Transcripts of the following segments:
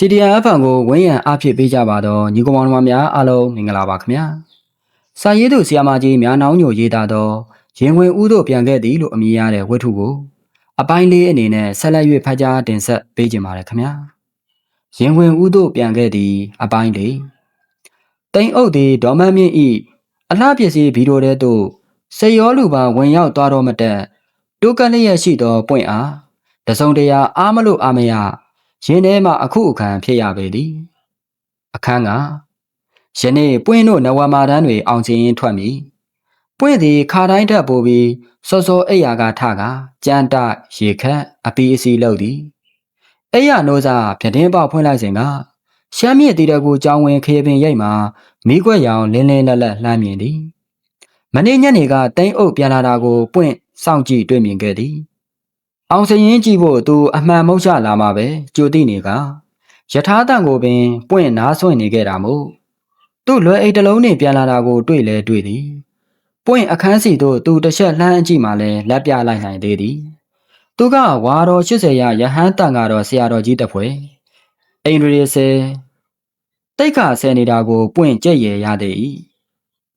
CDF ဖန်ကိုဝင်းရံအဖြစ်ပေးကြပါတော့ညီကောင်မောင်နှမများအားလုံးမင်္ဂလာပါခင်ဗျာစာရေးသူဆီယာမကြီးများနှောင်းညိုရေးသားတော့ရင်ဝင်ဥတို့ပြန်ခဲ့သည်လို့အမည်ရတဲ့ဝတ္ထုကိုအပိုင်းလေးအနေနဲ့ဆက်လက်၍ဖတ်ကြားတင်ဆက်ပေးကြပါရခင်ဗျာရင်ဝင်ဥတို့ပြန်ခဲ့သည် အပိုင်းလေးတိန်အုပ်သည်ဒေါ်မန်းမြင့်ဤအလှပစ္စည်းဗီဒီယိုထဲသို့စေရောလူပါဝင်ရောက်သွားတော့မတက်တိုးကလျက်ရှိသောပွင့်အားတစုံတရာအားမလို့အားမရ ရင်ထဲမှအခုအခါဖြစ်ရပေသည်အခန်းကယနေ့ပွင့်တို့နဝမာတန်းတွေအောင်ချင်ရင်ထွက်မည်ပွင့်သည်ခါတိုင်းထက်ပိုပြီးစောစောအိယာကထကကြမ်းတရေခတ်အပီးအစီလုပ်သည်အိယာနိုးစာပြတင်းပေါက်ဖွင့်လိုက်စဉ်ကရှမ်းမြစ်တီတကူကြောင်းဝင်ခေပင်ရိတ်မှာမိခွက်ရောင်လင်းလင်းလက်လက်လှမ်းမြင်သည်မနေ့ညနေကတိမ့်အုပ်ပြန်လာတာကိုပွင့်စောင့်ကြည့်တွေ့မြင်ခဲ့သည် အောင်စရင်ကြည့်ဖို့သူအမှန်မဟုတ်ချလာမှာပဲကြိုသိနေကယထာတန်ကိုပင်ပွင့်နားဆွင့်နေခဲ့တာမို့သူ့လွယ်အိတ်တစ်လုံးနဲ့ပြန်လာတာကိုတွေ့လဲတွေ့သည်ပွင့်အခန်းစီသို့သူတစ်ချက်လှမ်းအကြည့်မှလဲလက်ပြလိုက်နိုင်သေးသည်သူကဝါတော်80ရာယဟန်တန်ကတော့ဆရာတော်ကြီးတစ်ဖွဲ့အိန္ဒြေဆယ်တိတ်ခါဆယ်နေတာကို ပွင့်ကြက်ရရသေး၏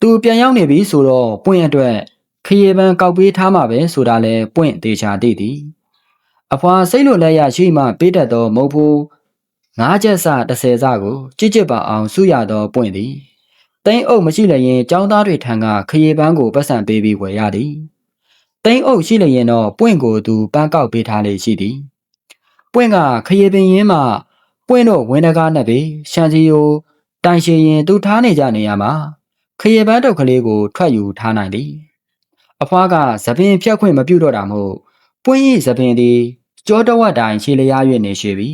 သူပြန်ရောက်နေပြီဆိုတော့ပွင့်အတွက်ခရီးပန်းကောက်ပေးထားမှပဲဆိုတာလဲပွင့်သေးချာသိသည် အဖွာစိတ်လိုလက်ရရှိမှပေးတတ်သောမုတ်ဖိုးငါးချက်စ30စကိုကြစ်ကြစ်ပါအောင်စုရသောပွင့်သည်တိမ့်အုပ်မရှိလျင်ចောင်းသားတွေထံကခရီးပန်းကိုပတ်စံပေးပြီးဝယ်ရသည်တိမ့်အုပ်ရှိလျင်တော့ပွင့်ကိုသူပန်းကောက်ပေးထားလေရှိသည်ပွင့်ကခရီးပင်ရင်းမှပွင့်တို့ဝင်းတကားနဲ့ပေရှန်စီယိုတိုင်ရှိရင်သူထားနေကြနေရမှာခရီးပန်းတုတ်ကလေးကိုထွက်ယူထားနိုင်သည်အဖွားကသပင်ဖြတ်ခွင့်မပြုတော့တာမို့ပွင့်ဤသပင်သည် ကြောတဝက်တိုင်ခြေလျား၍နေရှိပြီ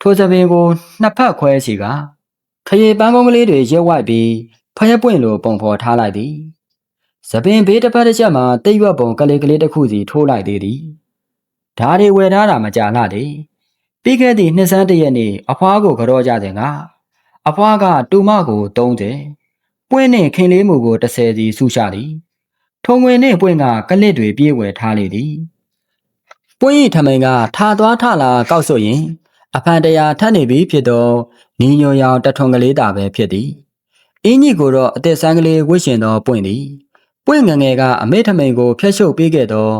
ထိုသပင်ကိုနှစ်ဖက်ခွဲစီကခရီပန်းကုန်းကလေးတွေရက်ဝိုက်ပြီးဖျက်ပွင့်လိုပုံဖော်ထားလိုက်သည်သပင်ဘေးတစ်ဖက်တစ်ချက်မှာတိတ်ရွက်ပုံကလေးကလေးတစ်ခုစီထိုးလိုက်သေးသည်ဓာတွေဝယ်ထားတာမကြာလာသည်ပြီးခဲ့သည့်နှစ်ဆန်းတရက်နေ့အဖွားကိုကြောကြတဲ့ကအဖွားကတူမကို30ပွင့်နှင့်ခင်လေးမူကို30စီစုရှာသည်ထုံငွေနှင့်ပွင့်ကကလစ်တွေပြေးဝယ်ထားလေသည် ပွင့်ဤထမိန်ကထားသွားထလာကောက်ဆိုရင်အဖန်တရာထပ်နေပြီဖြစ်သောနီညိုရောင်တထွန်ကလေးတာပဲဖြစ်သည်အင်းကြီးကိုတော့အသက်ဆန်းကလေးဝှစ်ရှင်သောပွင့်သည်ပွင့်ငငယ်ကအမေထမိန်ကိုဖျက်ရှုပ်ပေးခဲ့သော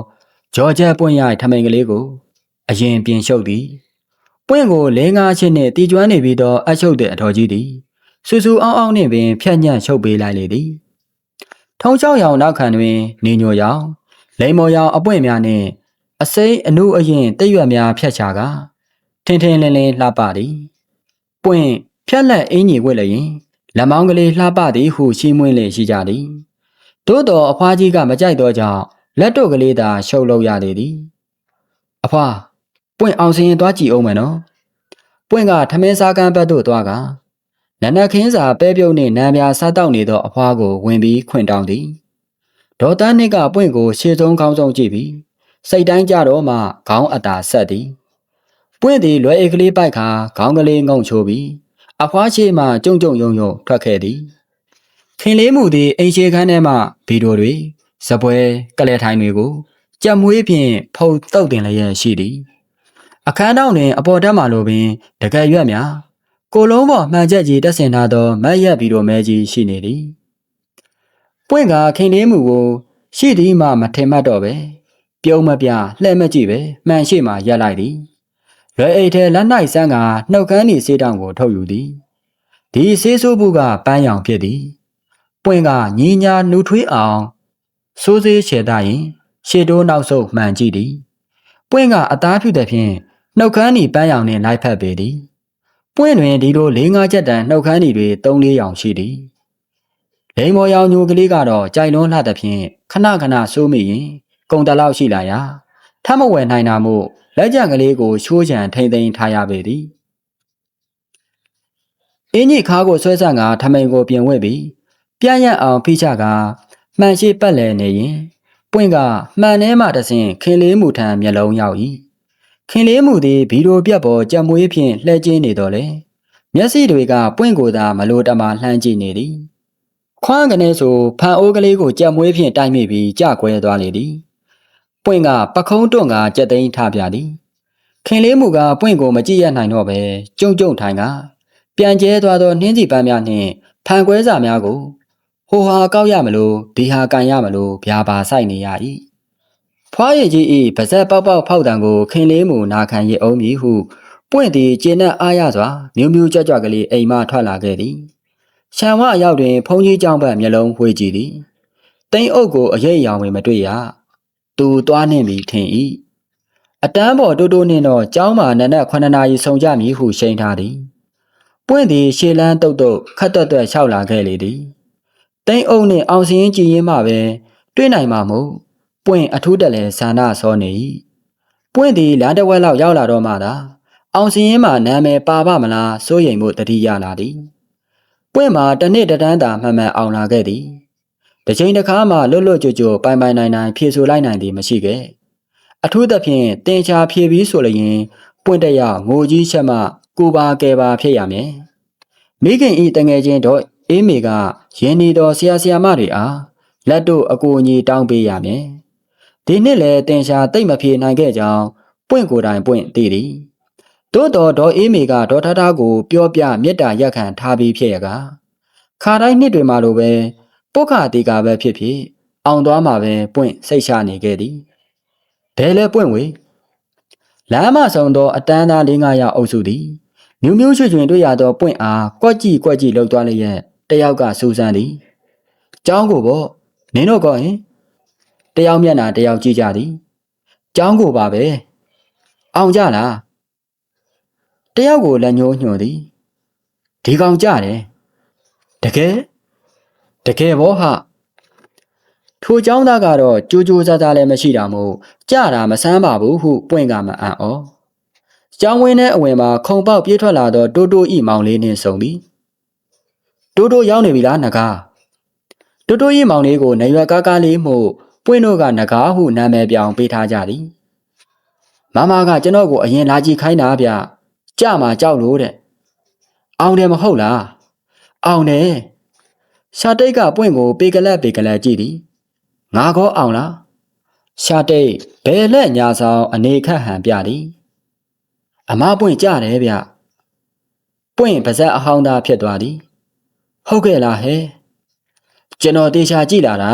ဂျော်ဂျက်ပွင့်ရိုက်ထမိန်ကလေးကိုအရင်ပြင်ရှုပ်သည်ပွင့်ကိုလဲငါးချင်းနှင့်တီကျွမ်းနေပြီးသောအချုပ်တဲ့အတော်ကြီးသည်ဆူဆူအောင်အောင်နှင့်ပင်ဖြတ်ညံ့ရှုပ်ပေးလိုက်လေသည်ထုံချောက်ရောင်နောက်ခံတွင် နေညိုရောင်လိမ္မော်ရောင်အပွင့်များနှင့် အစိမ်းအနုအရင်တိတ်ရွက်များဖြတ်ချကားထင်းထင်းလင်းလင်းလှပသည်ပွင့်ဖြက်လက်အင်းကြီးဝက်လျင်လက်မောင်းကလေးလှပသည်ဟုရှင်းမွင်းလေရှိကြသည်သို့တော်အဖွားကြီးကမကြိုက်သောကြောင့်လက်တော့ကလေးသာရှုပ်လုပ်ရလေသည်အဖွားပွင့်အောင်စရင်သွားကြည့်အောင်မယ်နော်ပွင့်ကထမင်းစားကန်းဘက်သို့သွားကနနခင်းစာပဲပြုတ်နှင့်နံပြာစားတောက်နေသောအဖွားကိုဝင်ပြီးခွင်တောင်းသည်ဒေါ်တန်းနှစ်ကပွင့်ကိုရှေ့ဆုံးခေါင်းဆုံးကြည့်ပြီး စိတ်တိုင်းကြတော့မှခေါင်းအတာဆက်သည်ပွင့်သည်လွယ်အိတ်ကလေးပိုက်ခါခေါင်းကလေးငုံချိုးပြီးအဖွားရှိမှကြုံကြုံယုံယုံထွက်ခဲ့သည်ခင်လေးမှုသည်အိမ်ရှိခန်းထဲမှဗီဒီယိုတွေဇပွဲကလဲထိုင်တွေကိုကြက်မွေးဖြင့်ဖုံတုတ်တင်လျက်ရှိသည်အခန်းတောင်းတွင်အပေါ်တက်မှလိုပင်တကယ်ရွက်များကိုလုံးပေါ်မှန်ချက်ကြီးတက်ဆင်ထားသောမတ်ရက်ဗီဒီယိုမဲကြီးရှိနေသည်ပွင့်ကခင်လေးမှုကိုရှိသည်မှမထင်မှတ်တော့ပဲ ပြုံးမပြလှဲ့မကြည့်ပဲမှန်ရှိမှရက်လိုက်သည်လွယ်အိတ်ထဲလက်၌ဆန်းကနှုတ်ခမ်းဤစေးတောင်ကိုထုတ်ယူသည်ဒီဆေးဆိုးဘူးကပန်းရောင်ဖြစ်သည်ပွင့်ကညီညာနှူထွေးအောင်စိုးစေးချေတာရင်ရှေတိုးနောက်ဆုတ်မှန်ကြည့်သည်ပွင့်ကအသားဖြူတဲ့ဖြင့်နှုတ်ခမ်းဤပန်းရောင်နှင့်လိုက်ဖက်ပေသည်ပွင့်တွင်ဒီလို၄၅ချက်တန်နှုတ်ခမ်းဤတွေ၃၄ရောင်ရှိသည်လိန်မော်ရောင်ညိုကလေးကတော့ကြိုင်လုံးလှတဲ့ဖြင့်ခဏခဏဆိုးမိရင် ကုံတလောက်ရှိလာရာထမဝယ်နိုင်တာမို့လက်ကြံကလေးကိုချိုးချံထိမ့်သိမ်းထားရပေသည်အင်းကြီးခါကိုဆွဲဆန့်ကထမိန်ကိုပြင်ဝဲပြီးပြန့်ရအောင်ဖိချကမှန်ရှိပတ်လည်နေရင်ပွင့်ကမှန်ထဲမှတဆင်ခင်လေးမှုထံမျက်လုံးရောက်၏ခင်လေးမှုသည်ဗီဒီယိုပြတ်ပေါ်ကြက်မွေးဖြင့်လှဲကျင်းနေတော်လေမျက်စိတွေကပွင့်ကိုသာမလိုတမလှမ်းကြည့်နေသည်ခွန်းကနေဆိုဖန်အိုးကလေးကိုကြက်မွေးဖြင့်တိုက်မိပြီးကြကွဲသွားလေသည် ပွင့်ကပခုံးတွန့်ကကြက်သိန်းထပြသည်ခင်လေးမူကပွင့်ကိုမကြည့်ရနိုင်တော့ပဲကြုံကြုံထိုင်ကပြန်ကျဲသွားသောနှင်းစီပန်းများနှင့်ဖန်ခွဲစာများကိုဟိုဟာကောက်ရမလို့ဒီဟာကန်ရမလို့ဗျာပါဆိုင်နေရ၏ဖွားရည်ကြီးဤပါဇက်ပေါက်ပေါက်ဖောက်တံကိုခင်လေးမူနာခံရအောင်မည်ဟုပွင့်သည်ကျင်းနဲ့အားရစွာမြူးမြူးကြွကြွကလေးအိမ်မှထွက်လာခဲ့သည်ရှံဝအရောက်တွင် ဖုန်ကြီးကြောင့်ဘက်မျက်လုံးဝှေ့ကြည့်သည်တိမ်အုပ်ကိုအရေးအယောင်ဝင်မတွေ့ရ သူသွားနှင့်ပြီးထင်၏အတန်းပေါ်တိုးတိုးနှင့်တော့ကျောင်းမှာနနက်9နာရီဆုံကြမည်ဟုရှိန်ထားသည်ပွင့်သည်ရှေလန်းတုတ်တုတ်ခတ်တွတ်တွတ်လျှောက်လာခဲ့လေသည်တိမ်အုပ်နှင့်အောင်စင်းကြည်ရင်မှပဲတွေ့နိုင်မှာမို့ပွင့်အထူးတလဲဇာနာစောနေ၏ပွင့်သည်လမ်းတစ်ဝက်လောက်ရောက်လာတော့မှသာအောင်စင်းမှနာမည်ပါပါမလားစိုးရိမ်မှုတတိရလာသည်ပွင့်မှာတစ်နှစ်တန်းသာမှန်မှန်အောင်လာခဲ့သည် တစ်ချိန်တစ်ခါမှလွတ်လွတ်ကြွကြွပိုင်ပိုင်နိုင်နိုင်ဖြေဆိုလိုက်နိုင်သည်မရှိခဲ့အထူးသဖြင့်တင်ချာဖြေပြီးဆိုလျင်ပွင့်တရငိုကြီးချက်မှကိုပါကဲပါဖြစ်ရမယ်မိခင်ဤတငယ်ချင်းတော့အေးမေကရင်းနေတော်ဆရာဆရာမတွေအားလက်တို့အကူအညီတောင်းပေးရမယ်ဒီနှစ်လည်းတင်ချာတိတ်မဖြေနိုင်ခဲ့ကြောင်းပွင့်ကိုယ်တိုင်ပွင့်သိသည်သို့တော်ဒေါ်အေးမေကဒေါ်ထထားကို ပြောပြမေတ္တာရက်ခံထားပြီးဖြစ်ရကခါတိုင်းနှစ်တွေမှာလိုပဲ ပုခတိကပဲဖြစ်ဖြစ်အောင်သွားမှာပဲပွင့်စိတ်ချနေခဲ့သည်ဘဲလဲပွင့်ဝေလမ်းမဆောင်သောအတန်းသား၄၅ယောက်အုပ်စုသည်မြူးမြူးချွချွင်တွေ့ရသောပွင့်အားကွက်ကြည့်ကွက်ကြည့်လှုပ်သွားလျက်တယောက်ကစူးစမ်းသည်ကျောင်းကိုပေါ့နင်းတို့ကောဟင်တယောက်မျက်နှာတယောက်ကြည့်ကြသည်ကျောင်းကိုပါပဲအောင်ကြလားတယောက်ကိုလက်ညှိုးညွှန်သည်ဒီကောင်ကြတယ်တကယ် တကယ်ဘောဟာထိုเจ้าသားကတော့ကြိုးကြိုးစားစားလည်းမရှိတာမို့ကြတာမဆန်းပါဘူးဟုပွင့်ကမအံ့ဩကျောင်းဝင်းထဲအဝင်မှာခုံပေါက်ပြေးထွက်လာသောတိုးတိုးဤမောင်လေးနှင့်ဆုံသည်တိုးတိုးရောက်နေပြီလားငကားတိုးတိုးဤမောင်လေးကိုနေရွယ်ကားကားလေးမှုပွင့်တို့ကငကားဟုနာမည်ပြောင်ပေးထားကြသည်မမကကျွန်တော်ကိုအရင်လာကြည့်ခိုင်းတာဗျကြမှာကြောက်လို့တဲ့အောင်တယ်မဟုတ်လားအောင်တယ် ရှာတိတ်ကပွင့်ကို ပေကလက်ပေကလက်ကြည့်သည်ငါကောအောင်လားရှာတိတ်ဘယ်လက်ညာဆောင်အနေခတ်ဟန်ပြသည်အမပွင့်ကြတယ်ဗျပွင့်ပါဇက်အဟောင်းသားဖြစ်သွားသည်ဟုတ်ကဲ့လားဟဲ့ကျွန်တော်တေချာကြည့်လာတာ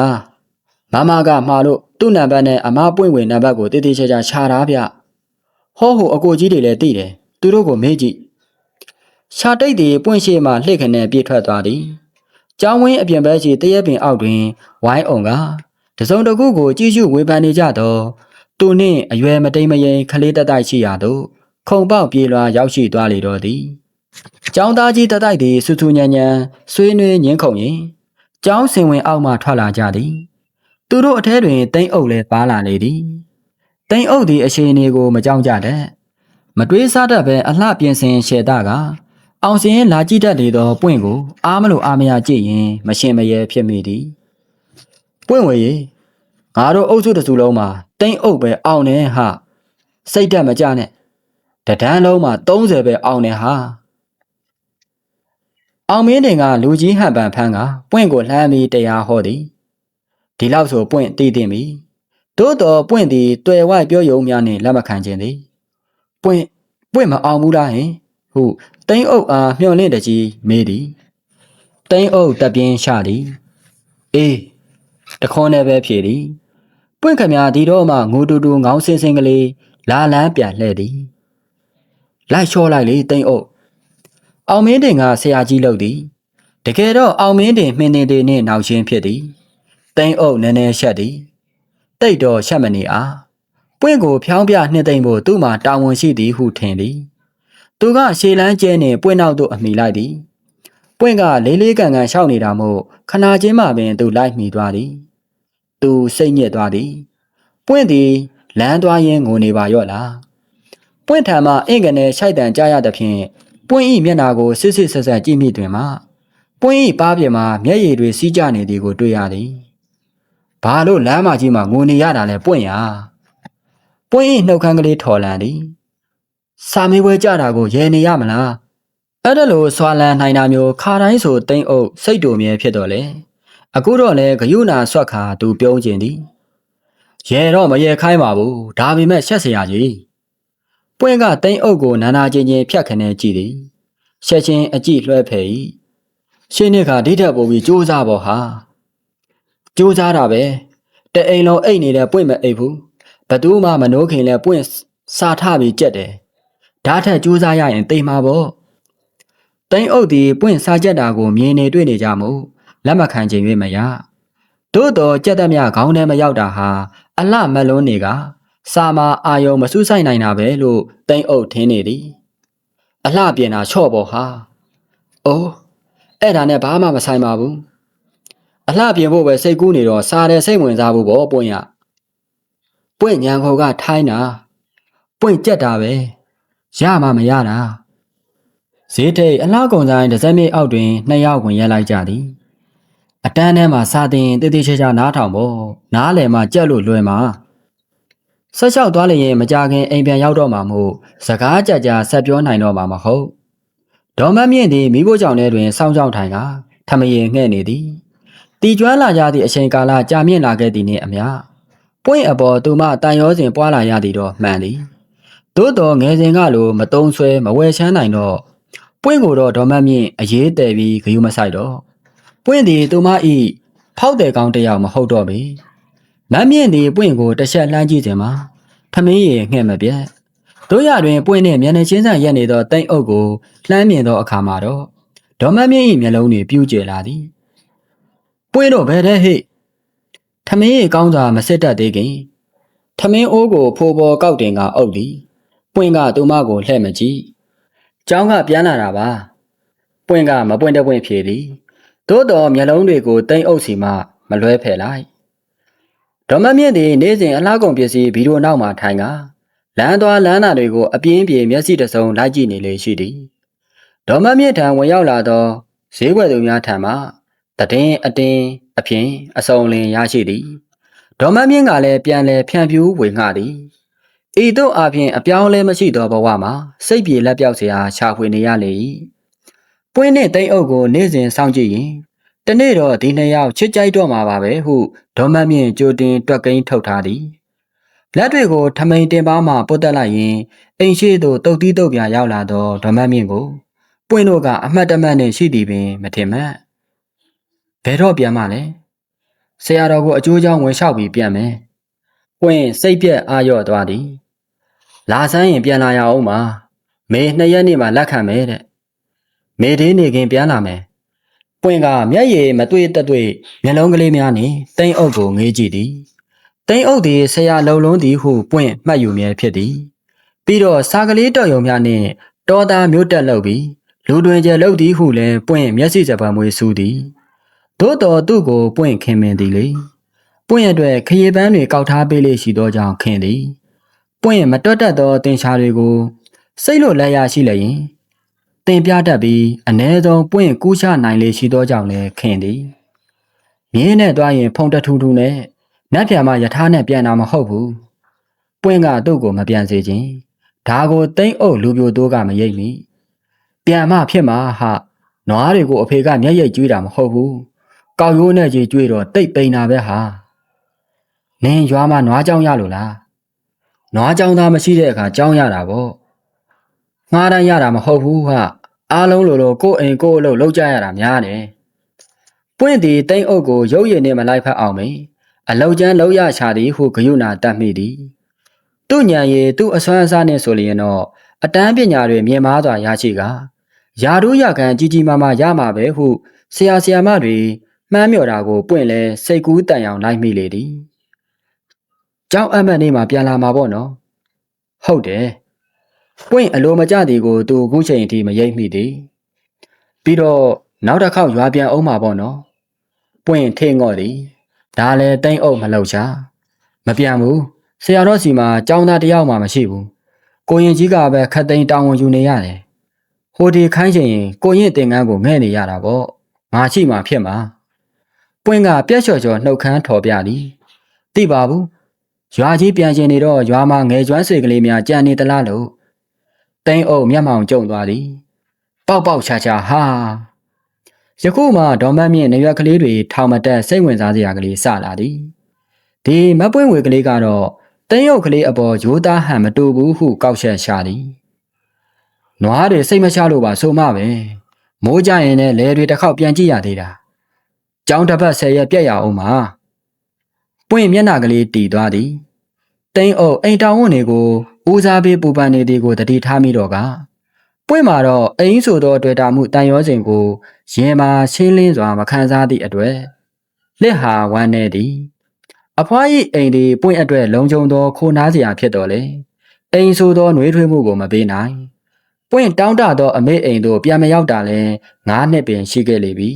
မမကမှားလို့သူ့နံပါတ်နဲ့အမပွင့်ဝင်နံပါတ်ကိုတေးသေးချာချာခြာတာဗျဟောဟိုအကိုကြီးတွေလည်းသိတယ်သူတို့ကိုမေးကြည့်ရှာတိတ်တွေပွင့်ရှိမှလှစ်ခနဲ့ပြေးထွက်သွားသည် ကျောင်းဝင်းအပြင်ဘက်ရှိတရက်ပင်အောက်တွင်ဝိုင်းအောင်ကတစုံတစ်ခုကိုကြည့်ရှုဝေဖန်နေကြတော့သူနှင့်အရွယ်မတိမ်မယိမ်ခလေးတတိုက်ရှိရာသို့ခုံပေါက်ပြေးလွှာရောက်ရှိသွားလေတော့သည်ကျောင်းသားကြီးတတိုက်သည်စူးစူးညံညံဆွေးနွေးညင်းခုန်ရင်ကျောင်းစင်ဝင်အောက်မှထွက်လာကြသည် သူတို့အထဲတွင်တိမ့်အုပ်လည်းပါလာလေသည်တိမ့်အုပ်သည်အရှိန်နေကို မကြောက်ကြတဲ့မတွေးစားတတ်ပဲအလှပြင်ဆင်ရှယ်တာက အောင်စင်လာကြည့်တတ်လေသောပွင့်ကိုအားမလို့အားမရကြည့်ရင်မရှင်မရဲဖြစ်မိသည်ပွင့်ဝေရေငါတို့အုပ်စုတစ်စုလုံးမှာတိမ့်အုပ်ပဲအောင်နေဟာစိတ်တက်မကြနဲ့တဒန်းလုံးမှာ30ပဲအောင်နေဟာအောင်မင်းတင်ကလူကြီးဟန်ပန်ဖန်းကပွင့်ကိုလှမ်းပြီးတရားဟောသည်ဒီလောက်ဆိုပွင့်တည်တင်ပြီသို့တော်ပွင့်သည်တွေ့ဝိုက်ပြောယုံများနှင့်လက်မခံခြင်းသည်ပွင့်ပွင့်မအောင်ဘူးလားဟင်ဟု တိမ့်အုပ်အားမျှော်လင့်တကြီးမေးသည်တိမ့်အုပ်တပ်ပြင်းရှာသည်အေးတခွန်းနဲ့ပဲဖြေသည်ပွင့်ခမဒီတော့မှငိုတူတူငောင်းစင်းစင်းကလေးလာလန်းပြန်လှဲ့သည်လိုက်လျှော့လိုက်လေတိမ့်အုပ်အောင်မင်းတင်ကဆရာကြီးလုပ်သည်တကယ်တော့အောင်မင်းတင်မှင်းတင်တင်နဲ့နောက်ချင်းဖြစ်သည်တိမ့်အုပ်နည်းနည်းရှက်သည်တိတ်တော့ရှက်မနေအားပွင့်ကိုဖြောင်းပြနှစ်သိမ့်ဖို့သူ့မှာတာဝန်ရှိသည်ဟုထင်သည် သူကရှေလန်းကျဲနှင့်ပွင့်နောက်သို့အမိလိုက်သည်ပွင့်ကလေးလေးကန်ကန်ရှောက်နေတာမို့ခနာချင်းမှပင်သူလိုက်မိသွားသည်သူစိတ်ညစ်သွားသည်ပွင့်သည်လမ်းသွားရင်းငိုနေပါရော့လားပွင့်ထံမှအင်ကနေရှိုက်တန်ကြားရသဖြင့်ပွင့်ဤမျက်နာကိုစစ်စစ်ဆက်ဆက်ကြည့်မိတွင်မှပွင့်ဤပါးပြမှာမျက်ရည်တွေစီးကျနေသည်ကိုတွေ့ရသည်ဘာလို့လမ်းမကြီးမှာငိုနေရတာလဲပွင့်ရပွင့်ဤနှုတ်ခမ်းကလေးထော်လန်သည် စာမေးပွဲကြတာကိုရဲနေရမလားအဲ့ဒါလို့ဆွာလန်နိုင်တာမျိုးခါတိုင်းဆိုတိမ့်အုပ်စိတ်တူမြဲဖြစ်တော့လေအခုတော့လေဂယုနာဆွတ်ခါသူပြုံးကျင်သည်ရဲတော့မရဲခိုင်းပါဘူးဒါပေမဲ့ရှက်เสียရကြီး ပွင့်ကတိန်အုပ်ကိုနာနာချင်းချင်းဖြတ်ခနဲကြည့်သည်ရှက်ချင်းအကြည့်လွှဲဖယ်၏ရှင်းနှစ်ခါဒိဋ္ဌပို့ပြီးစူးစားပေါ်ဟာစူးစားတာပဲတအိမ်လုံးအိတ်နေတဲ့ပွင့်မအိတ်ဘူးဘသူမှမနှိုးခင်လဲပွင့်စာထပြီးကြက်တယ် ဓာတ်ထက်စူးစားရရင်တိမ်မှာပေါ့တိန်အုပ်သည်ပွင့်စာကြက်တာကိုမြင်နေတွေ့နေကြမှုလက်မခံခြင်း၍မရသို့တော်ကြက်သက်မြခေါင်းထဲမရောက်တာဟာအလှမလွန်းနေကစာမာအာယုံမစူးဆိုင်နိုင်တာပဲလို့တိန်အုပ်ထင်းနေသည်အလှပြင်တာချော့ပေါ်ဟာအိုးအဲ့ဒါနဲ့ဘာမှမဆိုင်ပါဘူးအလှပြင်ဖို့ပဲစိတ်ကူးနေတော့စားတယ်စိတ်ဝင်စားဖို့ပေါ့ပွင့်ရပွင့်ညံခေါ်ကထိုင်းတာပွင့်ကြက်တာပဲ ရမှမရတာဈေးထိတ်အလှကုန်ဆိုင်တစ်စက်မြေအောက်တွင်နှစ်ယောက်ဝင်ရက်လိုက်ကြသည်အတန်းထဲမှာစာတင်တည်တည်ချာချာနားထောင်ဖို့နားလည်မှကြက်လို့လွယ်မှာဆက်လျှောက်သွားလျင်မကြခင်အိမ်ပြန်ရောက်တော့မှမို့စကားကြကြဆက်ပြောနိုင်တော့မှာမဟုတ်ဒေါ်မမြင့်သည်မိဖို့ကြောင့်ထဲတွင်စောင်းကြောင်းထိုင်ကထမရင်ငှဲ့နေသည်တီကျွမ်းလာကြသည့်အချိန်ကာလကြာမြင့်လာခဲ့သည်နှင့်အမျှပွင့်အပေါ်သူမတန်ရောစဉ်ပွားလာရသည်တော့မှန်သည် သို့တော်ငယ်စဉ်ကလိုမတုံးဆွဲမဝယ်ချမ်းနိုင်တော့ပွင့်ကိုတော့ဒေါ်မမြင့်အရေးတည်ပြီးဂယုမဆိုင်တော့ပွင့်သည်သူမဤဖောက်တယ်ကောင်းတစ်ယောက်မဟုတ်တော့ပေမမ်းမြင့်သည်ပွင့်ကိုတစ်ချက်လှမ်းကြည့်စဉ်မှာထမင်းရည်ငှဲ့မပြတ်တို့ရတွင်ပွင့်နှင့်မျက်နှာချင်းဆိုင်ရက်နေသောတိမ်အုပ်ကိုလှမ်းမြင်သောအခါမှာတော့ဒေါ်မမြင့်၏မျက်လုံးတွေပြူးကျလာသည်ပွင့်တော့ဘယ်တဲ့ဟိထမင်းရည်ကောင်းစွာမစစ်တတ်သေးခင်ထမင်းအိုးကိုဖိုးပေါ်ကောက်တင်ကအုပ်သည် ပွင့်ကသူမကိုလှဲ့မကြည့်ကျောင်းကပြန်လာတာပါပွင့်ကမပွင့်တဲ့ပွင့်ဖြေသည်သို့တော်မျက်လုံးတွေကိုတိမ်အုပ်စီမှမလွဲဖယ်လိုက်ဒေါ်မမြင့်သည်နေ့စဉ်အလားကုန်ပစ္စည်းဗီဒီယိုနောက်မှထိုင်ကလမ်းသွားလမ်းသာတွေကိုအပြင်းပြေမျက်စိတစုံလိုက်ကြည့်နေလေရှိသည်ဒေါ်မမြင့်ထံဝင်ရောက်လာသောဈေးွယ်သူများထံမှတည်င်းအတင်းအဖြစ်အစုံလင်ရရှိသည်ဒေါ်မမြင့်ကလည်းပြန်လဲဖြန့်ဖြူးဝေငှသည် ဤသို့အပြင်အပြောင်းလဲမရှိသောဘဝမှာစိတ်ပြေလက်ပြောက်စရာရှာဖွေနေရလေ၏ပွင်းနှင့်တိတ်အုပ်ကိုနေ့စဉ်စောင့်ကြည့်ရင်တနေ့တော့ဒီနှစ်ယောက်ချစ်ကြိုက်တော့မှာပါပဲဟုဒေါ်မမြင့်ကြိုတင်တွက်ကိန်းထုတ်ထားသည်လက်တွေကိုထမိန်တင်ပါမှပုတ်တက်လိုက်ရင်အိမ်ရှိသို့တုတ်တီးတုတ်ပြရောက်လာသောဒေါ်မမြင့်ကိုပွင့်တို့ကအမှတ်တမဲ့နဲ့ရှိသည်ပင်မထင်မှတ်ဘယ်တော့ပြန်မှလဲဆရာတော်ကိုအကျိုးကြောင့်ဝင်လျှောက်ပြီးပြန်မယ် ပွင့်စိတ်ပြက်အာရော့သွားသည်လာဆန်းရင်ပြန်လာရအောင်ပါမေနှစ်ရက်နေမှလက်ခံမယ်တဲ့မေသေးနေခင်ပြန်လာမယ်ပွင့်ကမျက်ရည်မတွေ့တတွေ့မျက်လုံးကလေးများနှင့်တိမ်အုပ်ကိုငေးကြည့်သည်တိမ်အုပ်သည်ဆရာလုံလုံးသည်ဟုပွင့်မှတ်ယူမြဲဖြစ်သည် ပြီးတော့စာကလေးတော်ယုံများနှင့်တော်သားမျိုးတက်လုပ်ပြီးလူတွင်ကျလုပ်သည်ဟုလည်းပွင့်မျက်စိစပံမွေစူးသည်သို့တော်သူ့ကိုပွင့်ခင်မင်သည်လေ ပွင့်အတွက်ခရီးပန်းတွေကောက်ထားပေးလေရှိသောကြောင့်ခင်သည်ပွင့်မတွတ်တတ်သောတင်ရှားတွေကိုစိတ်လို့လက်ရရှိလျင်တင်ပြတတ်ပြီးအ ਨੇ ဆုံးပွင့်ကူးချနိုင်လေရှိသောကြောင့်လည်းခင်သည်မြင်းနဲ့တွားရင်ဖုံတထူထူနဲ့နတ်ပြန်မယထာနဲ့ပြန်တာမဟုတ်ဘူးပွင့်ကသူ့ကိုမပြန်စေခြင်းဒါကိုတိမ့်အုပ်လူပြိုတိုးကမရိပ်မိပြန်မဖြစ်မှာဟာနွားတွေကိုအဖေကမျက်ရိပ်ကျွေးတာမဟုတ်ဘူးကောက်ရိုးနဲ့ကြီးကျွေးတော့တိတ်ပိန်တာပဲဟာ နင်းရွာမှာနွားကြောင်ရလို့လားနွားကြောင်သားမရှိတဲ့အခါကြောင်ရတာပေါ့ငှားတန်းရတာမဟုတ်ဘူးဟာအားလုံးလိုလိုကိုယ်အိမ်ကိုယ်အလုပ်လုပ်ကြရတာများတယ်ပွင့်သည်တိမ့်အုပ်ကိုရုပ်ရည်နဲ့မလိုက်ဖက်အောင်မေအလောက်ကျန်းလောက်ရချသည်ဟုဂယုဏတတ်မိသည်သူ့ညံရည်သူ့အစွမ်းအစားနဲ့ဆိုလျင်တော့အတန်းပညာတွေမြင်မားစွာရရှိကယာတို့ရခံကြီးကြီးမားမားရမှာပဲဟုဆရာဆရာမတွေမှန်းမြော်တာကိုပွင့်လဲစိတ်ကူးတန်အောင်လိုက်မိလေသည် ကျောင်းအမတ်နေမှာပြန်လာမှာပေါ့နော်ဟုတ်တယ်ပွင့်အလိုမကျသည်ကိုသူအခုချိန်အထိမရိပ်မိသည်ပြီးတော့နောက်တစ်ခေါက်ရွာပြန်အောင်မှာပေါ့နော်ပွင့်ထင်းငော့သည်ဒါလည်းတိမ့်အုပ်မလောက်ချမပြန်ဘူးဆရာတော်စီမှာចောင်းသားတယောက်မှမရှိဘူးကိုရင်ကြီးကပဲခတ်သိမ်းတောင်းဝန်ယူနေရတယ်ဟိုဒီခိုင်းချင်ရင်ကိုရင်တင်ကန်းကိုငဲ့နေရတာပေါ့ငါရှိမှဖြစ်မှာပွင့်ကပြက်လျှော်ကျော်နှုတ်ခမ်းထော်ပြသည်သိပါဘူး ရွာကြီးပြန်ကျင်နေတော့ရွာမှာငယ်ကျွမ်းဆွေကလေးများကြံနေသလားလို့တိမ့်အုပ်မျက်မှောင်ကျုံသွားသည်ပေါက်ပေါက်ချာချာဟာယခုမှဒေါ်မတ်မြင့်နရွက်ကလေးတွေထောင်မတက်စိတ်ဝင်စားစရာကလေးစလာသည်ဒီမပွင့်ဝေကလေးကတော့တိန်အုပ်ကလေးအပေါ်ရိုးသားဟန်မတူဘူးဟုကောက်ချက်ရှာသည်နွားတွေစိတ်မချလို့ပါဆိုမှပဲမိုးကြရင်လည်းလဲတွေတစ်ခေါက်ပြန်ကြည့်ရသေးတာကြောင်းတစ်ပတ်ဆယ်ရက်ပြက်ရအောင်ပါ ပွင့်မျက်နှာကလေးတီသွားသည်တိန်အုပ်အိမ်တောင်ဝန်တွေကိုဦးစားပေးပူပန်နေသည်ကိုတတိထားမိတော့ကပွင့်မှာတော့အိမ်ဆိုသောတွေ့တာမှုတန်ရောစဉ်ကိုရင်မာရှင်းလင်းစွာမခံစားသည့်အတွက်လက်ဟာဝမ်းနေသည်အဖွား၏အိမ်ဒီပွင့်အတွက်လုံခြုံသောခိုနားစရာဖြစ်တော်လေအိမ်ဆိုသောနှွေးထွေးမှုကိုမပေးနိုင်ပွင့်တောင်းတသောအမေအိမ်သို့ပြန်မရောက်တာလဲငါးနှစ်ပင်ရှိခဲ့လေပြီ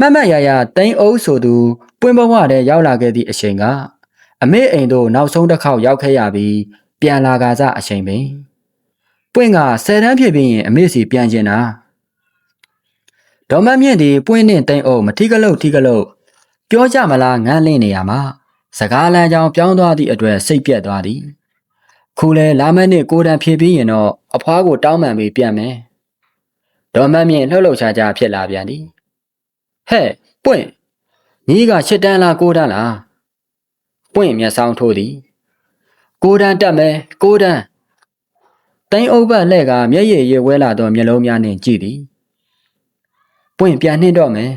မှတ်မှတ်ရရတိန်အုပ်ဆိုသူပွင့်ဘဝထဲရောက်လာခဲ့သည့်အချိန်ကအမေအိမ်သို့နောက်ဆုံးတစ်ခေါက်ရောက်ခဲ့ရပြီးပြန်လာကာစအချိန်ပင်ပွင့်ကဆယ်တန်းဖြစ်ပြီးရင်အမေစီပြန်ကျင်တာဒေါ်မမြင့်ဒီပွင့်နဲ့တိန်အုပ်မထီကလုတ်ထီကလုတ်ပြောကြမလားငန်းလင့်နေရမှာစကားလမ်းကြောင်းပြောင်းသွားသည့်အတွက်စိတ်ပြက်သွားသည်ခုလဲလာမနေ့ကိုတန်ဖြည့်ပြီးရင်တော့အဖွားကိုတောင်းပန်ပြီးပြန်မယ်ဒေါ်မမြင့်လှုပ်လှုပ်ရှားရှားဖြစ်လာပြန်သည် ဟဲ့ပွင့်ညီကရှစ်တန်းလားကိုတန်းလားပွင့်မျက်စောင်းထိုးသည်ကိုတန်းတက်မယ်ကိုတန်းတိုင်းအုပ်ပတ်လှဲ့ကမျက်ရည်ရွယ်ဝဲလာသောမျက်လုံးများနှင့်ကြည့်သည်ပွင့်ပြန်နှင်းတော့မယ်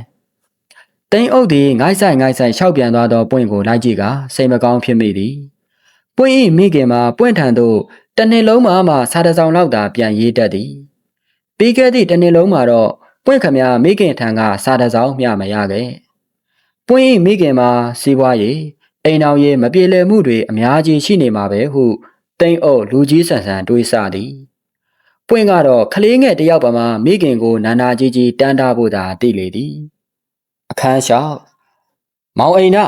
တိန်အုပ်သည်ငိုက်ဆိုင်ငိုက်ဆိုင်ရှောက်ပြန်သွားသောပွင့်ကိုလိုက်ကြည့်ကစိတ်မကောင်းဖြစ်မိသည်ပွင့်၏မိခင်မှာပွင့်ထံသို့တနှစ်လုံးမှမှစားတစောင်လောက်သာပြန်ရေးတတ်သည်ပြီးခဲ့သည့်တနှစ်လုံးမှာတော့ ပွင့်ခမမိခင်ထံကစားတစောင်မျှမရခဲ့ပွင့်၏မိခင်မှာစီးပွားရေးအိမ်အောင်ရေးမပြေလည်မှုတွေအများကြီးရှိနေမှာပဲဟုတိန်အုပ်လူကြီးဆန်ဆန်တွေးဆသည်ပွင့်ကတော့ကလေးငယ်တယောက်ပါမှမိခင်ကိုနာနာကြီးကြီးတန်းတာဖို့သာသိလေသည်အခန်းလျှောက်မောင်အိမ်နာ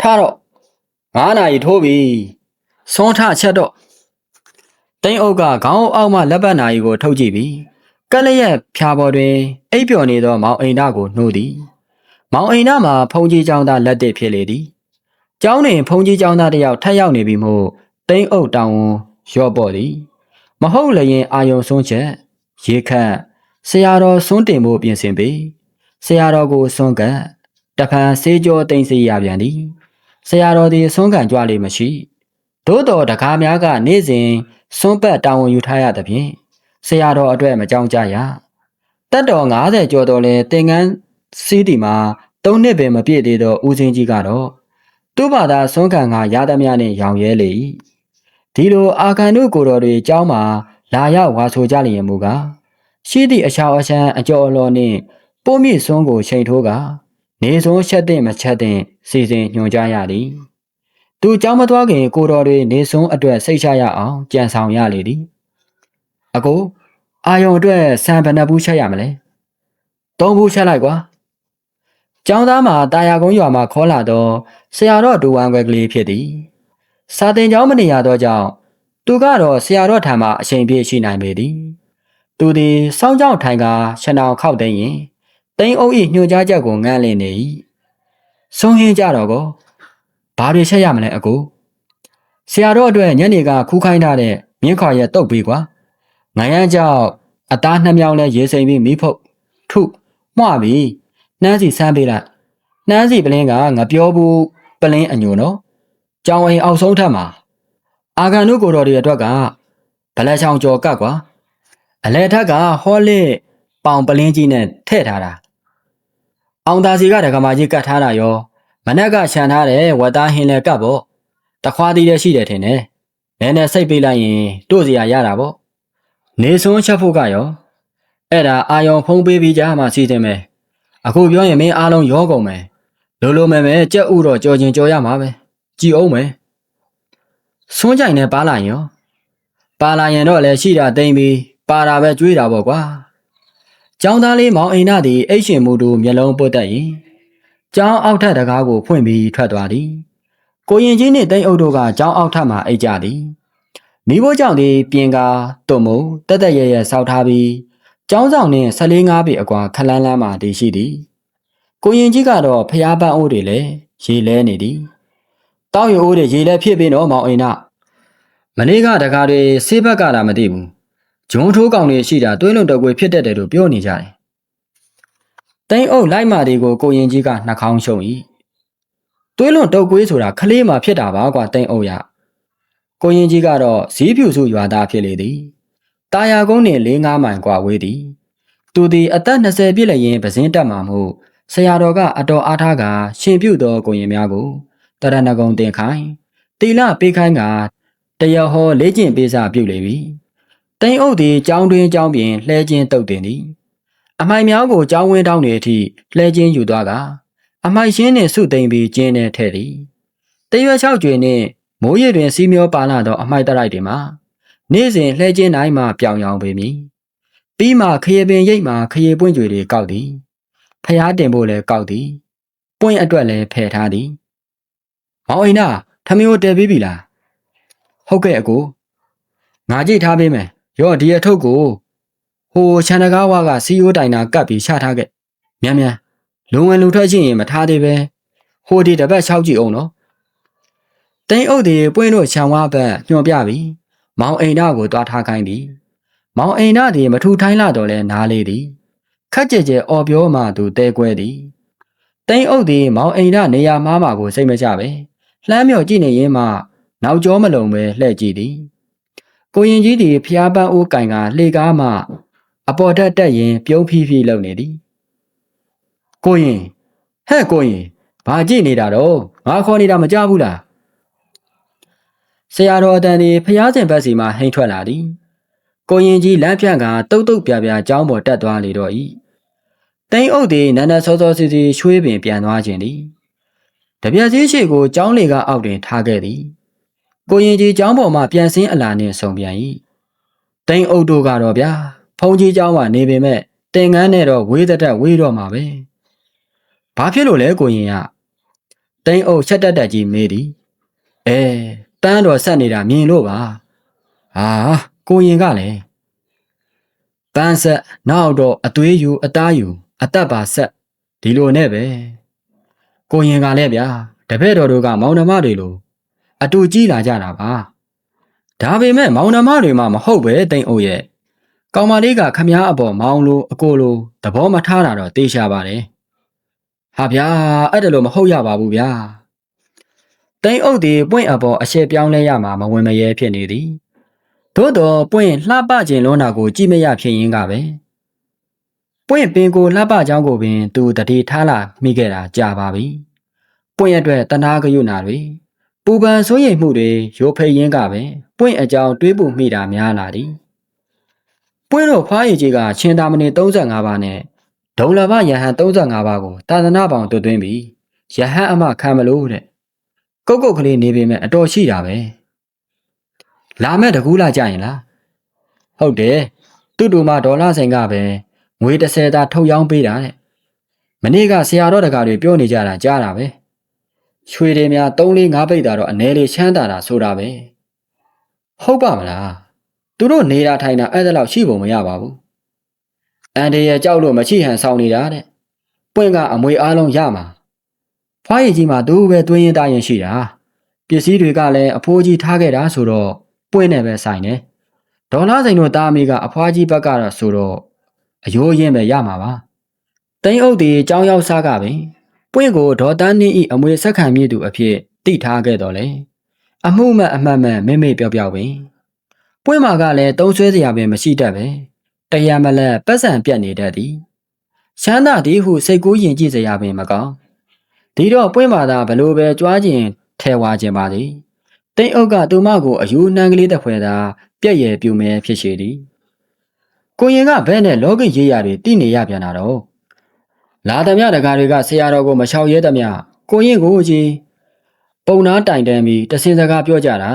ထတော့ငါးနာရီထိုးပြီစွန်းထချက်တော့တိန်အုပ်ကခေါင်းအောက်မှလက်ပတ်နာရီကိုထုတ်ကြည့်ပြီး ကက်လျက်ဖြာပေါ်တွင် အိပ်ပျော်နေသော မောင်အိမ်နာကိုနှိုးသည်မောင်အိမ်နာမှာဖုန်ကြီးចောင်းသားလက်တစ်ဖြစ်လေသည်ကျောင်းတွင်ဖုန်ကြီးចောင်းသားတစ်ယောက်ထပ်ရောက်နေပြီမို့တိန်အုပ်တောင်ဝန်ရော့ပေါ့သည်မဟုတ်လျင်အာယုံဆုံးချက်ရေခတ်ဆရာတော်စွန်းတင်ဖို့ပြင်ဆင်ပေဆရာတော်ကိုစွန့်ကပ်တဖန်ဆေးကြောတိမ်စီရပြန်သည်ဆရာတော်သည်စွန့်ကန်ကြွလေမရှိသို့တော်တကားများကနေ့စဉ်စွန့်ပတ်တာဝန်ယူထားရသဖြင့် ဆရာတော်အတွက်မကြောက်ကြရတက်တော်90ကျော်တော်လဲသင်္ကန်းစီးတီမှာ၃နှစ်ပင်မပြည့်သေးသောဦးစင်းကြီးကတော့သူ့ဘာသာစွန့်ခံကရသမျှနှင့်ရောင်ရဲလေ၏ဒီလိုအာကန်တို့ကိုယ်တော်တွေเจ้าမှာလာရောက်ဝါဆိုကြလျင်မူကားရှိသည့်အချောင်အချမ်းအကျော်အလော်နှင့်ပိုးမြင့်စွန်းကိုချိန်ထိုးကနေစွန်းချက်တဲ့မချက်တဲ့စီစဉ်ညွှန်ကြားရသည်သူเจ้าမသွားခင်ကိုတော်တွေနေစွန်းအတွက်စိတ်ချရအောင်ကြံဆောင်ရလေသည် အကိုအာယုံအတွက်ဆန်ဘယ်နှဘူးချက်ရမလဲသုံးဘူးချက်လိုက်ကွာကျောင်းသားမှာတာယာကုန်းရွာမှာခေါ်လာတော့ဆရာတော်ဒူဝမ်ခွဲကလေးဖြစ်သည်စာတင်ကျောင်းမနေရသောကြောင့်သူကတော့ဆရာတော်ထံမှအချိန်ပြည့်ရှိနိုင်ပေသည်သူသည်စောင်းကြောင်ထိုင်ကရှဏောင်ခောက်သိမ်းရင်တိန်အုပ်၏ညွှန်ကြားချက်ကိုငန်းလင့်နေ၏ဆုံးဟင်းကြတော့ကောဘာတွေချက်ရမလဲအကိုဆရာတော်အတွက်ညနေကခူးခိုင်းထားတဲ့မြင်းခေါ်ရဲ့တုတ်ပြီးကွာ ငရမ်းကြောက်အသားနှမြောင်းလဲရေစိမ်ပြီးမိဖုတ်ထုမှွပြီးနှမ်းစီဆန်းပေးလိုက်နှမ်းစီပလင်းကငပြောဘူးပလင်းအညိုနော်ကြောင်အိမ်အောက်ဆုံးထပ်မှာအာဂန်တို့ကိုတော်တွေအတွက်ကဗလက်ချောင်ကြော်ကတ်ကွာအလဲထက်ကဟောလစ်ပေါင်ပလင်းကြီးနဲ့ထည့်ထားတာအောင်သာစီကဒကမာကြီးကတ်ထားတာရောမနက်ကခြံထားတဲ့ဝတ်သားဟင်းလဲကတ်ပေါ့တခွားသေးတဲ့ရှိတယ်ထင်တယ်နည်းနည်းစိတ်ပေးလိုက်ရင်တို့စီရရတာပေါ့ နေစွန်းချက်ဖို့ကရောအဲ့ဒါအာယုံဖုံးပေးပြီးကြမှာစီတင်မယ်အခုပြောရင်မင်းအားလုံးရောကုန်မယ်လိုလိုမယ်မယ်ကြက်ဥတော့ကြော်ချင်းကြော်ရမှာပဲကြည်အောင်မယ်စွန်းကြိုင်နဲ့ပါလာရင်ရောပါလာရင်တော့လည်းရှိတာတိမ့်ပြီးပါတာပဲကြွေးတာပေါ့ကွာကျောင်းသားလေးမောင်အိမ်နာသည်အိတ်ရှင်မှုတို့မျက်လုံးပုတ်တက်ရင်ကျောင်းအောက်ထပ်တကားကိုဖွင့်ပြီးထွက်သွားသည်ကိုရင်ကြီးနှင့်တိတ်အုပ်တို့ကကျောင်းအောက်ထပ်မှအိတ်ကြသည် မိဘကြောင့်သည်ပြင်ကာတုံမုံတက်တက်ရဲရဲဆောက်ထားပြီးကျောင်းဆောင်နှင့်14ငါးပေအကွာခလန်းလန်းမှတည်ရှိသည်ကိုရင်ကြီးကတော့ဖျားပန်းအိုးတွေလည်းရေလဲနေသည်တောက်ရအိုးတွေရေလဲဖြစ်ပြီးတော့မောင်အိမ်နာမနေ့ကတကားတွေဆေးဘက်ကလာမသိဘူးဂျုံထိုးကောင်တွေရှိတာတွင်းလုံးတကွေဖြစ်တတ်တယ်လို့ပြောနေကြတယ်တိန်အုပ်လိုက်မာတွေကိုကိုရင်ကြီးကနှာခေါင်းရှုံ၏သွေးလွန်တုတ်ကွေးဆိုတာခလေးမှဖြစ်တာပါကွာတိန်အုပ်ရ ကိုရင်ကြီးကတော့ဇီးဖြူစုရွာသားဖြစ်လေသည်။တာယာကုန်းနှင့်၄၅မိုင်ကွာဝေးသည်။သူသည်အသက်20ပြည့်လျင်ပဇင်းတက်မှာမို့ဆရာတော်ကအတော်အားထားကရှင်ပြုသောကိုရင်များကိုတရဏဂုံတင်ခိုင်းတိလပေးခိုင်းကတရဟောလေးကျင့်ပေးစာပြုလေပြီ။တိန်အုပ်သည်ကြောင်းတွင်ကြောင်းပြင်လှဲခြင်းတုတ်တင်သည်။အမိုင်များကိုကြောင်းဝင်းတောင်းနေသည့်လှဲခြင်းယူသွားကအမိုင်ရှင်းနှင့်စုသိမ့်ပြီးကျင်းနေထဲ့သည်။တရွက်၆ကျွေနှင့် မိုးရည်တွင်စီးမျောပါလာသောအမိုက်တရိုက်တွေမှာနေ့စဉ်လှဲခြင်းတိုင်းမှပြောင်ရောင်ပေမည်ပြီးမှခရေပင်ရိပ်မှခရေပွင့်ကြွေတွေကောက်သည်ဖျားတင်ဖို့လည်းကောက်သည်ပွင့်အတွက်လည်းဖယ်ထားသည်မောင်အိနာထမင်းကိုတဲပြီးပြီလားဟုတ်ကဲ့အကိုငါကြည့်ထားပေးမယ်ရော့ဒီအထုပ်ကိုဟိုချန်တကားဝါကစီယိုတိုင်နာကပ်ပြီးချထားခဲ့မြန်မြန်လုံဝင်လူထွက်ချင်းရင်မထားသေးပဲဟိုဒီတပတ်၆ကြည့်အောင်နော် တိန်အုပ်ဒီပွင့်တို့ခြံဝါဘက်ညွှန်ပြပြီးမောင်အိမ်သားကိုတွားထားခိုင်းသည်မောင်အိမ်သားဒီမထူထိုင်းလာတော့လဲနားလေးသည်ခက်ကြဲကြဲအော်ပြောမှသူတဲကွဲသည်တိန်အုပ်ဒီမောင်အိမ်သားနေရာမှားမှာကိုစိတ်မချပဲလှမ်းမြော်ကြည့်နေရင်မှနောက်ကျောမလုံပဲလှဲ့ကြည့်သည်ကိုရင်ကြီးဒီဖျားပန်းအိုးကင်ကလှေကားမှအပေါ်တက်တက်ရင်ပြုံးဖီးဖီးလုံနေသည်ကိုရင်ဟဲ့ကိုရင်ဘာကြည့်နေတာတော့ငါခေါ်နေတာမကြဘူးလား ဆရာတော်အတန်ဒီဖျားစင်ဘက်စီမှဟိန်ထွက်လာသည်ကိုရင်ကြီးလမ်းဖြန့်ကတုတ်တုတ်ပြပြကျောင်းပေါ်တက်သွားလေတော့၏တိန်အုပ်သည်နန်းနစောစောစီစီရွှေးပင်ပြန်သွားခြင်းသည်တပြက်စည်းရှိကိုကျောင်းလေကအောက်တွင်ထားခဲ့သည်ကိုရင်ကြီးကျောင်းပေါ်မှပြန်ဆင်းအလာနှင့်ဆုံပြန်၏တိန်အုပ်တို့ကတော့ဗျာဖုန်ကြီးကျောင်းမှာနေပေမဲ့တင်ငန်းနဲ့တော့ဝေးသက်သက်ဝေးတော့မှာပဲဘာဖြစ်လို့လဲကိုရင်ကတိန်အုပ်ချက်တက်တက်ကြီးမေးသည်အဲ တန်းတော်ဆက်နေတာမြင်လို့ပါဟာကိုရင်ကလည်းပန်းဆက်နောက်တော့အသွေးယူအသားယူအသက်ပါဆက်ဒီလိုနဲ့ပဲကိုရင်ကလည်းဗျာတပည့်တော်တို့ကမောင်နှမတွေလိုအတူကြီးလာကြတာပါဒါပေမဲ့မောင်နှမတွေမှမဟုတ်ပဲတိန်အုပ်ရဲ့ကောင်မလေးကခမားအပေါ်မောင်လိုအကိုလိုသဘောမထားတာတော့တေးရှာပါတယ်ဟာဗျာအဲ့ဒါလို့မဟုတ်ရပါဘူးဗျာ တိန်အုပ်ဒီပွင့်အပေါ်အရှက်ပြောင်းလဲရမှာမဝင်မရဲဖြစ်နေသည်သို့တော့ပွင့်လှပခြင်းလွန်းတာကိုကြည့်မရဖြစ်ရင်းကပဲပွင့်ပင်ကိုလှပကြောင်းကိုပင် သူတတိထားလာမိခဲ့တာကြာပါပြီပွင့်အတွက်တနာကယုနာတွေပူပန်ဆိုးရိမ်မှုတွေရိုဖိတ်ရင်းကပဲပွင့်အကြောင်းတွေးပူမိတာများလာသည်ပွင့်တို့ဖွားရည်ကြီးကချင်းတာမဏေ35ပါးနဲ့ဒုံလဘယဟန်35ပါးကိုတာသနာပေါင်တွသွင်းပြီးယဟန်အမခံမလို့တဲ့ ကုတ်ကုတ်ကလေးနေပေမဲ့အတော်ရှိတာပဲလာမဲ့တကူးလာကြရင်လားဟုတ်တယ်သူ့တူမဒေါ်လာဆိုင်ကပဲငွေ30သာထုတ်ရောင်းပေးတာတဲ့မနေ့ကဆရာတော်တကာတွေပြောနေကြတာကြားတာပဲရွှေတွေများ3 4 5ပိတ်တာတော့အနေလေးချမ်းသာတာဆိုတာပဲဟုတ်ပါမလားသူတို့နေတာထိုင်တာအဲ့ဒါလောက်ရှိပုံမရပါဘူးအန်ဒီရဲ့ကြောက်လို့မရှိဟန်ဆောင်နေတာတဲ့ပွင့်ကအမွေအားလုံးရမှာ ဖွားရည်ကြီးမှာသူပဲတွင်းရင်တာရင်ရှိတာပစ္စည်းတွေကလည်းအဖိုးကြီးထားခဲ့တာဆိုတော့ပွင့်နေပဲဆိုင်တယ်ဒေါ်လာစိန်တို့တားမိကအဖွားကြီးဘက်ကတော့ဆိုတော့အယိုးရင်းပဲရမှာပါတိန်အုပ်ဒီចောင်းရောက်စားကပင်ပွင့်ကိုဒေါ်တန်းနှင်းဤအမွေဆက်ခံမြည်သူအဖြစ်တိထားခဲ့တော်လေအမှုမဲ့အမှတ်မဲ့မိမိပြော့ပြော့ပင်ပွင့်မာကလည်းတုံးဆွဲစရာပင်မရှိတတ်ပဲတရားမလက်ပတ်စံပြတ်နေတတ်သည်ရှမ်းသာသည်ဟုစိတ်ကူးယဉ်ကြည့်စရာပင်မကောင်း ဒီတော့ပွင့်မာသာဘလို့ပဲကြွားခြင်းထဲဝါခြင်းပါသည်တိတ်အုပ်ကသူမကိုအယူနှမ်းကလေးတစ်ဖွဲသာပြက်ရယ်ပြူမဲဖြစ်ရှိသည်ကိုရင်ကဘဲနဲ့လောကရေးရတွေတည်နေရပြန်တာတော့လာသမျှတကားတွေကဆရာတော်ကိုမချောက်ရဲသမျှကိုရင်ကိုကြီးပုံနာတိုင်တန်းပြီးတစင်စကားပြောကြတာ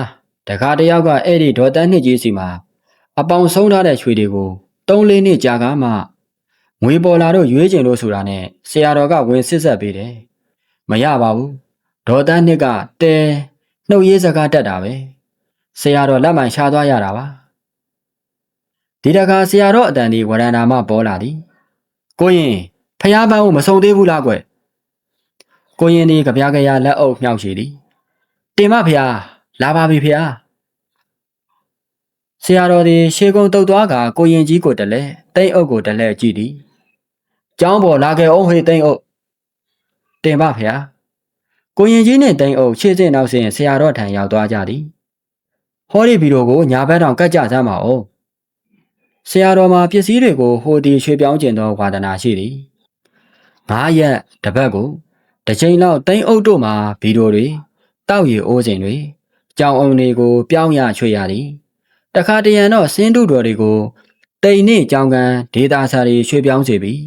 တကားတယောက်ကအဲ့ဒီဒေါ်တန်းနှစ်ကြီးစီမှာအပေါင်ဆုံးထားတဲ့ရွှေတွေကို၃လေးနှစ်ကြာကမှငွေပေါ်လာတော့ရွေးကျင်လို့ဆိုတာနဲ့ဆရာတော်ကဝင်စစ်ဆက်ပေးတယ် မရပါဘူးဒေါ်တန်းနှစ်ကတဲနှုတ်ရေးစကားတက်တာပဲဆရာတော်လက်မှန်ရှားသွားရတာပါဒီတခါဆရာတော်အတန်ဒီဝရန္တာမပေါ်လာသည်ကိုရင်ဖះပန်းကိုမစုံသေးဘူးလားကွကိုရင်ဒီကြပြားကြရလက်အုပ်မြောက်ရှိသည်တင်မဖះလာပါပြီဖះဆရာတော်ဒီရှေကုံတုတ်သွားကကိုရင်ကြီးကိုတလဲတိတ်အုပ်ကိုတလဲကြည့်သည်ကျောင်းပေါ်လာခဲ့အောင်ဟေးတိတ်အုပ် တင်ပါဖះကိုရင်ကြီးနဲ့တိန်အုပ်ရှေ့စင်နောက်စင်ဆရာတော်ထံရောက်သွားကြသည်ဟောဒီဗီဒီယိုကိုညာဘက်တောင်ကတ်ကြစမ်းပါဦးဆရာတော်မှာပစ္စည်းတွေကိုဟိုဒီရွှေပြောင်းကျင်သောဝါဒနာရှိသည်ငါးရက်တစ်ပတ်ကိုတစ်ချိန်လောက်တိန်အုပ်တို့မှာဗီဒီယိုတွေတောက်ရည်အိုးစင်တွေကြောင်အုံတွေကိုပြောင်းရချွေရသည်တခါတရံတော့စင်းတုတော်တွေကိုတိန်နှင့်ကြောင်ကန်ဒေတာစာတွေရွှေပြောင်းစေပြီး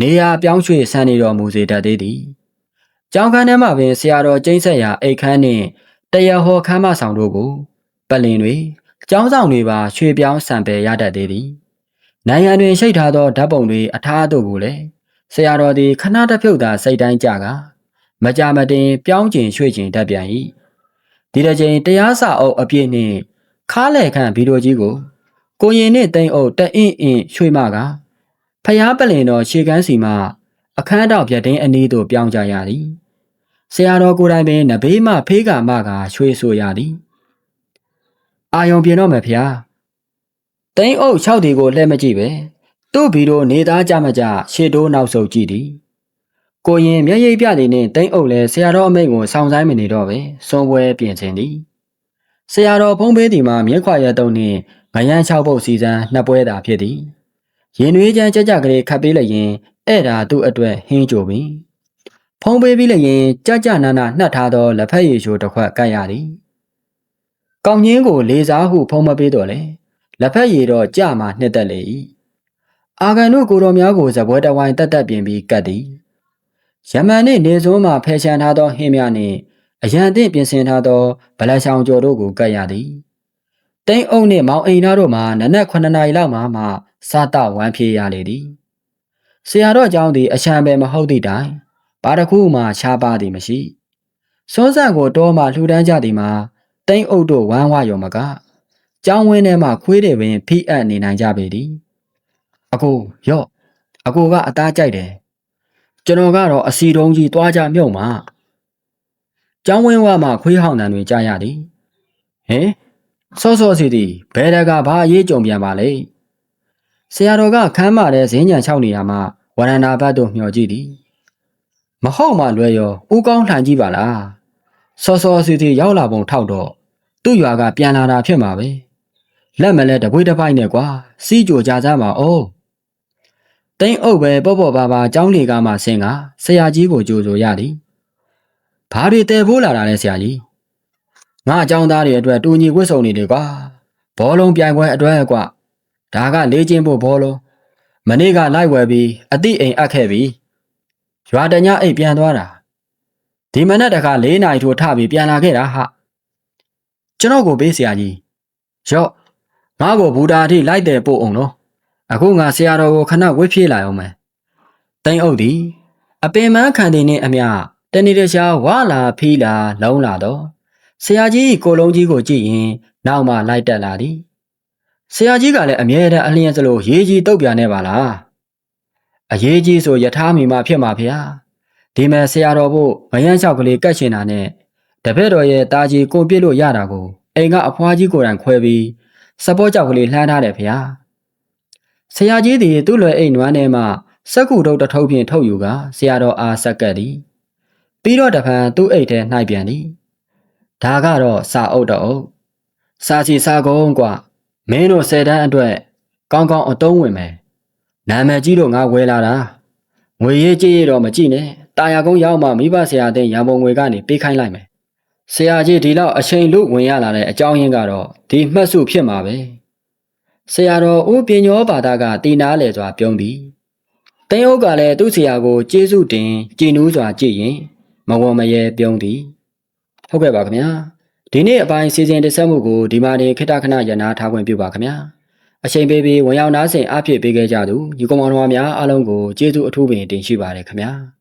နေရာပြောင်းရွှေ့ဆန်းနေတော်မူစေတတ်သေးသည် ကြောင်ခန်းထဲမှာပင်ဆရာတော်ကျိန်းဆက်ရာအိတ်ခမ်းနှင့်တရားဟောခမ်းမဆောင်တို့ကိုပလင်တွေကျောင်းဆောင်တွေပါရွှေပြောင်းဆံပယ်ရတတ်သေးသည်နိုင်ငံတွင်ရှိထားသောဓာတ်ပုံတွေအထားတို့ကိုလည်းဆရာတော်သည်ခဏတစ်ဖြုတ်သာစိတ်တိုင်းကြကမကြမတင်ပြောင်းကျင်ရွှေ့ကျင်တတ်ပြန်၏ဒီတစ်ချိန်တရားစာအုပ်အပြည့်နှင့်ခါးလေခန့်ဗီဒီယိုကြီးကိုကိုရင်နှင့်တိန်အုပ်တအင်းအင်းရွှေ့မကဖျားပလင်တော်ရှေကန်းစီမှအခန်းတော်ပြတ်တင်းအနီးသို့ပြောင်းကြရသည် ဆရာတော်ကိုယ်တိုင်ပင်နဘေးမှဖေးကာမကရွှေ့ဆိုရသည်အာယုံပြင်းတော့မယ်ဖျားတိန်အုပ်၆ဒီကိုလှည့်မကြည့်ပဲသူ့ဗီဒီယိုနေသားကြမကြရှေ့တိုးနောက်ဆုတ်ကြည့်သည်ကိုရင်မျက်ရည်ပြသည်နှင့်တိန်အုပ်လည်းဆရာတော်အမိန့်ကိုစောင့်ဆိုင်မနေတော့ပဲစွန်ပွဲပြင်ဆင်သည်ဆရာတော်ဖုံးပေးသည်မှာမျက်ခွာရတုံနှင့်ငရမ်း၆ပုတ်စီစံနှစ်ပွဲသာဖြစ်သည်ရင်နွေးချမ်းကြကြကလေးခတ်ပေးလိုက်ရင်အဲ့ဒါသူ့အတွက်ဟင်းကြိုပင် ဖုံးပေးပြီးလိုက်ရင်ကြကြနာနာနှက်ထားသောလက်ဖက်ရည်ချိုတစ်ခွက်ကတ်ရသည်ကောင်းကြီးကိုလေစားဟုဖုံးမပေးတော့လေလက်ဖက်ရည်တော့ကြမှာနှစ်သက်လေ၏အာဂန်တို့ကိုတော်များကိုဇပွဲတဝိုင်းတက်တက်ပြင်ပြီးကတ်သည်ယမန်နှင့်နေစွန်းမှဖယ်ရှားထားသောဟင်းများနှင့်အရန်သင့်ပြင်ဆင်ထားသောဗလက်ဆောင်ကျော်တို့ကိုကတ်ရသည်တိန်အုပ်နှင့်မောင်အိမ်သားတို့မှနနက်9နာရီလောက်မှမှစားတော့ဝမ်းပြေးရလေသည်ဆရာတော်ကျောင်းသည်အချမ်းပဲမဟုတ်သည့်တိုင် ဘာတစ်ခုမှရှားပါသည်မရှိစွန်းဆက်ကိုတောမှလှူဒန်းကြသည်မှာတိန်အုပ်တို့ဝမ်းဝရော်မကကျောင်းဝင်းထဲမှခွေးတွေပင်ဖိအပ်နေနိုင်ကြပေသည်အကိုရော့အကိုကအသားကြိုက်တယ်ကျွန်တော်ကတော့အစီတုံးကြီးတွားကြမြုပ်မှာကျောင်းဝင်းဝမှခွေးဟောင်းတန်တွေကြားရသည်ဟင်စောစောစီသည်ဘယ်တကဘာအရေးကြုံပြန်ပါလဲဆရာတော်ကခမ်းမတဲ့ဇင်းညံချောက်နေတာမှဝရဏဘတ်တို့မျှော်ကြည့်သည် မဟုတ်မှလွယ်ရောဦးကောင်းလှန်ကြည့်ပါလားစောစောစီစီရောက်လာပုံထောက်တော့သူ့ရွာကပြန်လာတာဖြစ်မှာပဲလက်မလဲတပွေးတစ်ပိုက်နဲ့ကွာစီးကြိုကြကြပါအောင်တိန်အုပ်ပဲပေါ့ပေါ့ပါပါចောင်းလေကားမှဆင်းကဆရာကြီးကိုကြိုဆိုရသည်ဘာတွေတဲဖိုးလာတာလဲဆရာကြီးငါအကြောင်းသားတွေအတွက်တူညီဝတ်စုံနေတယ်ကွာဘောလုံးပြိုင်ပွဲအတွက်ကွာဒါကလေးချင်းဖို့ဘောလုံးမနေ့ကလိုက်ဝယ်ပြီးအတိအိမ်အပ်ခဲ့ပြီ ရွာတညအိတ်ပြန်သွားတာဒီမနက်တခါ၄နာရီထိုးထပြီးပြန်လာခဲ့တာဟာကျွန်တော်ကိုပေးဆရာကြီးရော့ငါ့ကိုဘူတာအထိလိုက်တယ်ပို့အောင်နော်အခုငါဆရာတော်ကိုခဏဝှေ့ပြေးလာအောင်မယ်တိန်အုပ်သည်အပင်မခံတင်နှင့်အမျှတနေ့တခြားဝါလာဖီးလာလုံးလာတော့ဆရာကြီးကိုလုံးကြီးကိုကြည့်ရင်နောက်မှလိုက်တက်လာသည်ဆရာကြီးကလည်းအမြဲတမ်းအလျင်စလို့ရေးကြီးတုတ်ပြနေပါလား အရေးကြီးဆိုယထာမီမဖြစ်မှာဖေဟာဒီမဲ့ဆရာတော်ဖို့မယန်းလျှောက်ကလေးကတ်ရှင်တာနဲ့တပည့်တော်ရဲ့တာကြီးကိုပြစ်လို့ရတာကိုအိမ်ကအဖွားကြီးကိုယ်တိုင်ခွဲပြီးစပေါ်ကြောက်ကလေးလှမ်းထားတယ်ဖေဟာဆရာကြီးသည်သူ့လွယ်အိမ်နွမ်းထဲမှစက်ကူတုတ်တစ်ထုပ်ဖြင့်ထုတ်ယူကဆရာတော်အားဆက်ကပ်သည်ပြီးတော့တဖန်သူ့အိတ်ထဲနှိုက်ပြန်သည်ဒါကတော့စာအုပ်တော့စာချီစာကုန်းกว่าမင်းတို့ဆယ်တန်းအတွက်ကောင်းကောင်းအတုံးဝင်မယ် နာမည်ကြီးတော့ငါဝယ်လာတာငွေရေးကြေးရတော့မကြည့်နဲ့တာယာကုန်းရောက်မှမိဘဆရာတဲ့ရံပုံငွေကနေပေးခိုင်းလိုက်မယ်ဆရာကြီးဒီလောက်အချိန်လို့ဝင်ရလာတဲ့အကြောင်းရင်းကတော့ဒီမှတ်စုဖြစ်မှာပဲဆရာတော်ဦးပညောဘာသာကတည်နာလေစွာပြုံးသည်တင်းအုပ်ကလည်းသူ့ဆရာကိုကျေးဇူးတင်ကြည်နူးစွာကြည်ရင်မဝမရဲပြုံးသည်ဟုတ်ကဲ့ပါခင်ဗျာဒီနေ့အပိုင်းစီစဉ်တင်ဆက်မှုကိုဒီမှာနေခိတခဏရနာထားခွင့်ပြုပါခင်ဗျာ အချိန်ပေးပြီးဝင်ရောက်နားဆင်အားဖြည့်ပေးခဲ့ကြသူညီကောင်မောင်တော်များအားလုံးကိုကျေးဇူးအထူးပင်တင်ရှိပါတယ်ခင်ဗျာ